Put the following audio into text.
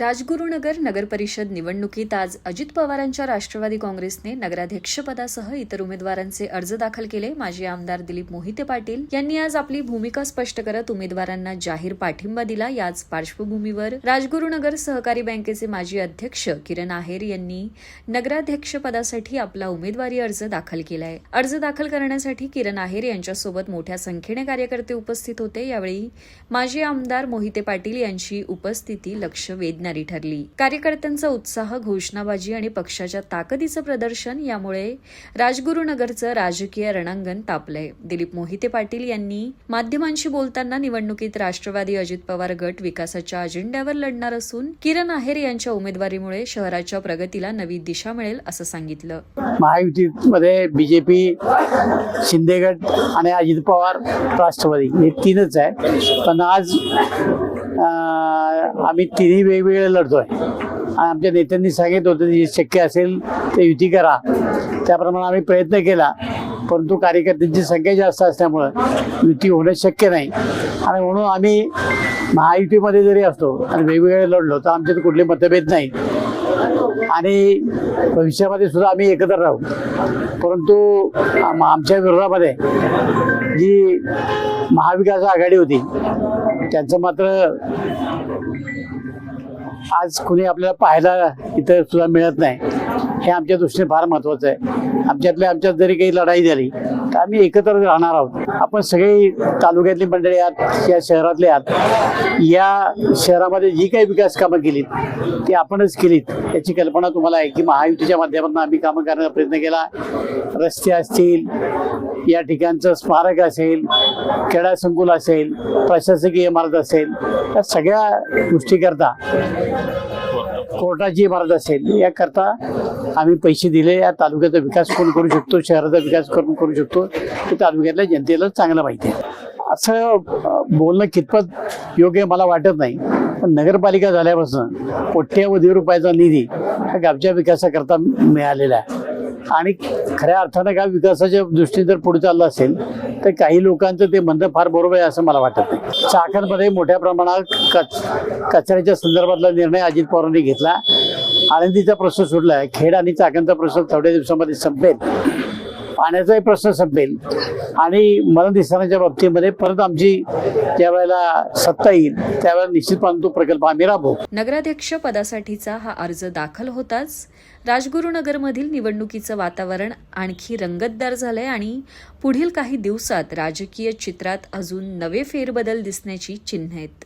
राजगुरुनगर नगरपरिषद निवडणुकीत आज अजित पवारांच्या राष्ट्रवादी काँग्रेसने नगराध्यक्षपदासह इतर उमेदवारांचे अर्ज दाखल केले. माजी आमदार दिलीप मोहिते पाटील यांनी आज आपली भूमिका स्पष्ट करत उमेदवारांना जाहीर पाठिंबा दिला. याच पार्श्वभूमीवर राजगुरुनगर सहकारी बँकेचे माजी अध्यक्ष किरण आहेर यांनी नगराध्यक्षपदासाठी आपला उमेदवारी अर्ज दाखल केलाय. अर्ज दाखल करण्यासाठी किरण आहेर यांच्यासोबत मोठ्या संख्येने कार्यकर्ते उपस्थित होते. यावेळी माजी आमदार मोहिते पाटील यांची उपस्थिती लक्ष वेधणारी ठरली. कार्यकर्त्यांचा उत्साह घोषणाबाजी आणि पक्षाच्या ताकदीचं प्रदर्शन यामुळे राजगुरुनगरचं राजकीय रणांगण तापलंय. दिलीप मोहिते पाटील यांनी माध्यमांशी बोलताना निवडणुकीत राष्ट्रवादी अजित पवार गट विकासाच्या अजेंड्यावर लढणार असून किरण आहेर यांच्या उमेदवारीमुळे शहराच्या प्रगतीला नवी दिशा मिळेल असं सांगितलं. महायुतीमध्ये बीजेपी जे शिंदेगड आणि अजित पवार राष्ट्रवादी हे तीनच आहे. पण आज आम्ही तिन्ही वेगवेगळे लढतोय. आणि आमच्या नेत्यांनी सांगितलं होतं जे शक्य असेल ते युती करा. त्याप्रमाणे आम्ही प्रयत्न केला. परंतु कार्यकर्त्यांची संख्या जास्त असल्यामुळं युती होणं शक्य नाही. आणि म्हणून आम्ही महायुतीमध्ये जरी असतो आणि वेगवेगळे लढलो तर आमच्यात कुठले मतभेद नाही. आणि भविष्यामध्ये सुद्धा आम्ही एकत्र राहू. परंतु आमच्या विरोधामध्ये जी महाविकास आघाडी होती त्यांचं मात्र आज कुणी आपल्याला पाहायला इथं सुद्धा मिळत नाही. हे आमच्या दृष्टीने फार महत्वाचं आहे. आमच्यातल्या आमच्यात जरी काही लढाई झाली तर आम्ही एकत्र राहणार आहोत. आपण सगळी तालुक्यातली मंडळी आहात या शहरातले आहात. या शहरामध्ये जी काही विकास कामं केलीत ती आपणच केलीत. याची कल्पना तुम्हाला आहे की महायुतीच्या माध्यमातून आम्ही कामं करण्याचा प्रयत्न केला. रस्ते असतील या ठिकाणचं स्मारक असेल क्रीडा संकुल असेल प्रशासकीय इमारत असेल या सगळ्या गोष्टीकरता कोर्टाची इमारत असेल याकरता आम्ही पैसे दिले या तालुक्याचा विकास कोण करू शकतो शहराचा विकास कोण करू शकतो ते तालुक्यातल्या जनतेला चांगलं माहिती आहे. असं बोलणं कितपत योग्य मला वाटत नाही. पण नगरपालिका झाल्यापासून कोट्यवधी रुपयाचा निधी हा गावच्या विकासाकरता मिळालेला आहे. आणि खऱ्या अर्थानं का विकासाच्या दृष्टीने जर पुढे चाललं असेल तर काही लोकांचं ते म्हणणं फार बरोबर आहे असं मला वाटत नाही. चाकणमध्ये मोठ्या प्रमाणात कच कचऱ्याच्या संदर्भातला निर्णय अजित पवारांनी घेतला. आळंदीचा प्रश्न सुटला खेड आणि चाकणचा प्रश्न थोड्या दिवसामध्ये संपेल. पाण्याचाही प्रश्न संपेल. आणि मरणदिस्थानाच्या बाबतीमध्ये परत आमची ज्यावेळेला सत्ता येईल त्यावेळेला निश्चितपणे तो प्रकल्प आम्ही राबवू. नगराध्यक्ष पदासाठीचा हा अर्ज दाखल होताच राजगुरुनगरमधील निवडणुकीचं वातावरण आणखी रंगतदार झालंय आणि पुढील काही दिवसात राजकीय चित्रात अजून नवे फेरबदल दिसण्याची चिन्ह आहेत.